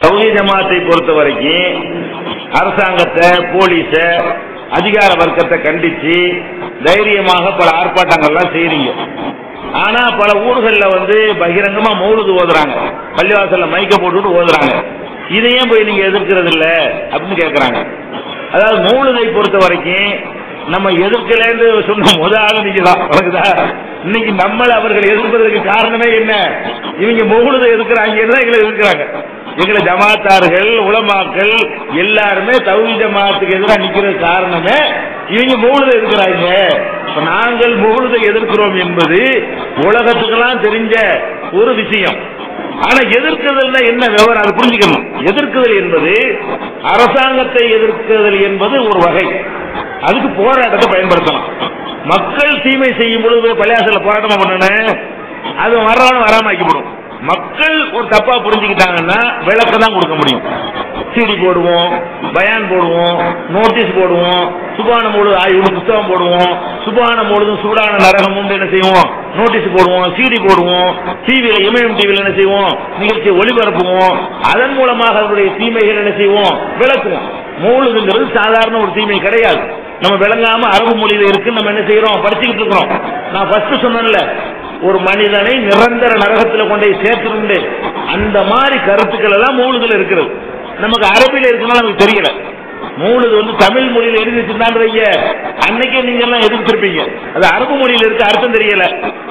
Saudi ஜமாத்தை பொறுத்த வரைக்கும் அரசாங்கத்தை போலீஸ அதிகார வர்க்கத்தை கண்டிச்சு தைரியமாக பல ஆர்ப்பாட்டங்கள்லாம் செய்றீங்க. ஆனா பல ஊர்களில் வந்து பகிரங்கமா மௌலுது ஓதுறாங்க. பள்ளிவாசல்ல மைக்க போட்டுட்டு ஓதுறாங்க. இதையும் போய் நீங்க எதிர்க்கிறது இல்ல அப்படின்னு கேட்கறாங்க அதாவது மௌலுதை பொறுத்த வரைக்கும் நம்ம எதிர்க்கலன்னு சொன்ன முத ஆளு நீங்க தான் இன்னைக்கு நம்மளை அவர்கள் எதிர்ப்பதற்கு காரணமே என்ன? இவங்க மௌலுதை எதிர்க்கிறாங்க தான் எங்களை எதிர்க்கிறாங்க. எங்களை ஜமாத்தார்கள் உலமாக்கள் எல்லாருமே தௌஹி ஜமாத்துக்கு எதிராக நிக்கிறது காரணமே இவங்க மௌலுதை எதிர்க்கிறாங்க. நாங்கள் மௌலுதை எதிர்க்கிறோம் என்பது உலகத்துக்கெல்லாம் தெரிஞ்ச ஒரு விஷயம். ஆனா எதிர்க்குதல் என்ன விவரம் அதை புரிஞ்சுக்கணும். எதிர்க்குதல் என்பது அரசாங்கத்தை எதிர்க்குதல் என்பது ஒரு வகை. அதுக்கு போராட்டத்தை பயன்படுத்தலாம் மக்கள் தீமை செய்யும் பொழுது பள்ளியாசல போராட்டமா பண்ணணும் அது வர்றவன வராம ஆக்கிவிடும். மக்கள் ஒரு தப்பா புரிஞ்சுக்கிட்டாங்கன்னா விளக்க தான் கொடுக்க முடியும். சிடி போடுவோம் பயான் போடுவோம் நோட்டீஸ் போடுவோம் சுபான பொழுது ஆய்வு புத்தகம் போடுவோம் சுபான பொழுதும் சூடான நரகம் என்ன செய்வோம்? நோட்டீஸ் போடுவோம் சிடி போடுவோம் டிவியில எம்எம் டிவியில என்ன செய்வோம்? நிகழ்ச்சி ஒளிபரப்புவோம். அதன் மூலமாக அவருடைய தீமைகள் என்ன செய்வோம்? விளக்குவோம். மூழுதுங்கிறது சாதாரண ஒரு தீமை கிடையாது. நம்ம விளங்காம அரபு மொழியில இருக்கு நம்ம என்ன செய்யறோம் படிச்சுக்கிட்டு இருக்கிறோம். நான் ஃபர்ஸ்ட் சொன்னேன்ல ஒரு மனிதனை நிரந்தர நரகத்தில் கொண்டே சேர்த்துருந்து அந்த மாதிரி கருத்துக்கள் எல்லாம் மூணுதுல இருக்கிறது. நமக்கு அரபில இருக்குன்னா நமக்கு தெரியல. மூணுது வந்து தமிழ் மொழியில எழுதி வச்சிருந்தான்றீங்க அன்னைக்கே நீங்க எல்லாம் எதிர்த்திருப்பீங்க. அது அரபு மொழியில இருக்க அர்த்தம் தெரியல.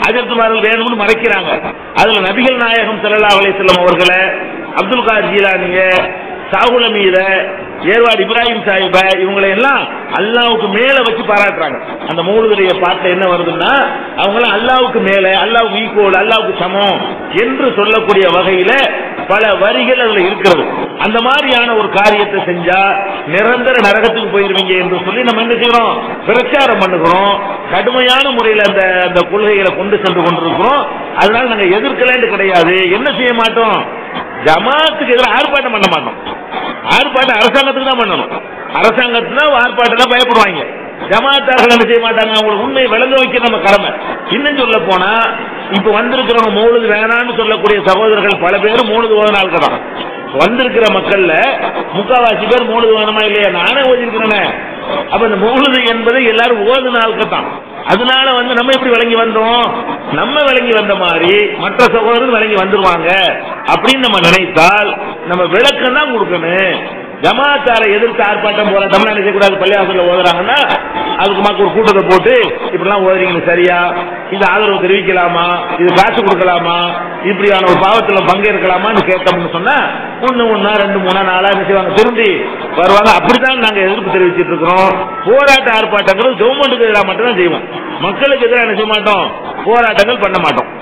அஜர்த்துமார்கள் வேணும்னு மறைக்கிறாங்க. அதுல நபிகள் நாயகம் ஸல்லல்லாஹு அலைஹி அவர்களை அப்துல் கார் ஜீலானிய சாகுல மீத ஏர்வாடு இப்ராஹிம் சாஹிப இவங்களை எல்லாம் அல்லாவுக்கு மேல வச்சு பாராட்டுறாங்க. அந்த மூணுடைய பாட்டுல என்ன வருதுன்னா அவங்க எல்லாம் அல்லாவுக்கு மேல அல்லாவுக்கு ஈக்குவல் அல்லாவுக்கு சமம் என்று சொல்லக்கூடிய வகையில பல வரிகள் அதுல இருக்கிறது. அந்த மாதிரியான ஒரு காரியத்தை செஞ்சா நிரந்தர நரகத்துக்கு போயிருவீங்க என்று சொல்லி நம்ம என்ன செய்யறோம்? பிரச்சாரம் பண்ணுகிறோம். கடுமையான முறையில் அந்த அந்த கொள்கைகளை கொண்டு சென்று கொண்டிருக்கிறோம். அதனால நாங்க எதிர்க்கலன்னு கிடையாது. என்ன செய்ய மாட்டோம்? ஜமாத்துக்கு எதிராக ஆர்ப்பாட்டம் பண்ண மாட்டோம். ஆர்ப்பாட்டம் அரசாங்கத்துக்கு தான் பண்ணணும். அரசாங்கத்துல ஆர்ப்பாட்டம் தான் பயப்படுவாங்க ஜமாத்தார்கள் என்ன செய்ய மாட்டாங்க? அவங்களுக்கு உண்மையை விளங்க வைக்க நம்ம கடமை. இன்னும் சொல்ல போனா இப்ப வந்திருக்கிறவங்க மூணுது வேணாம்னு சொல்லக்கூடிய சகோதரர்கள் பல பேர் மூணுது ஓத கடன் தான் வந்திருக்கிற மக்கள்ல முக்காவாசி பேர் மூணுது வேணுமா இல்லையா? நானே ஓதிருக்கிறேனே. அப்ப இந்த மூணுது என்பது எல்லாரும் ஓதுன தான் அதனால வந்து நம்ம எப்படி விளங்கி வந்தோம்? நம்ம விளங்கி வந்த மாதிரி மற்ற சகோதரர்கள் விளங்கி வந்துருவாங்க அப்படின்னு நம்ம நினைத்தால் நம்ம விளக்கம் தான் கொடுக்கணும். ஜமாத்தாரை எதிர்த்து ஆர்ப்பாட்டம் போல தமிழ்நாடு செய்யக்கூடாது பள்ளிவாசல்ல ஓதுறாங்கன்னா அதுக்கு மக்கள் ஒரு கூட்டத்தை போட்டு இப்படிலாம் ஓதுறீங்க சரியா? இது ஆதரவு தெரிவிக்கலாமா? இது காசு கொடுக்கலாமா? இப்படியான ஒரு பாவத்தில் பங்கேற்கலாமான்னு கேட்டோம்னு சொன்னா ஒன்று ஒன்றா ரெண்டு மூணா நாளா என்ன செய்வாங்க? திரும்பி வருவாங்க. அப்படித்தான் நாங்க எதிர்ப்பு தெரிவிச்சுட்டு இருக்கிறோம். போராட்ட ஆர்ப்பாட்டங்கள் கவர்மெண்ட்டுக்கு எதிராக மட்டும் தான் செய்வோம். மக்களுக்கு எதிராக என்ன செய்ய மாட்டோம்? போராட்டங்கள் பண்ண மாட்டோம்.